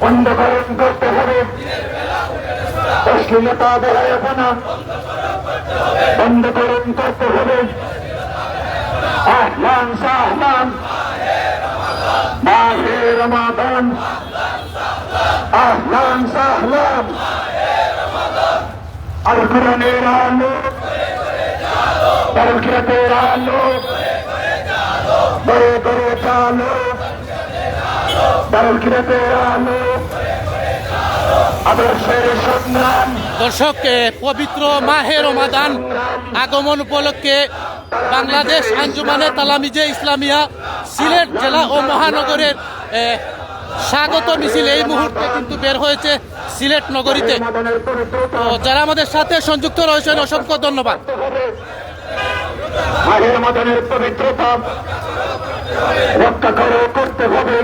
বন্ধকরণ করতে হবে। অশ্লীলতা বেড়ায়পনা বন্ধকরণ করতে হবে। আহলান, সাহলান। মাহে রমাদান। আহলান, সাহলান। আল কোরআনের আলো। বরকতের আলো। আলো দর্শক পবিত্র মাহে রমাদান আগমন উপলক্ষে বাংলাদেশ আঞ্জুমানে তালামিজে ইসলামিয়া সিলেট জেলা ও মহানগরের স্বাগত মিছিল এই মুহূর্তে কিন্তু বের হয়েছে সিলেট নগরীতে। তো যারা আমাদের সাথে সংযুক্ত রয়েছেন অসংখ্য ধন্যবাদ। পবিত্রতা রক্ষা করে করতে হবে।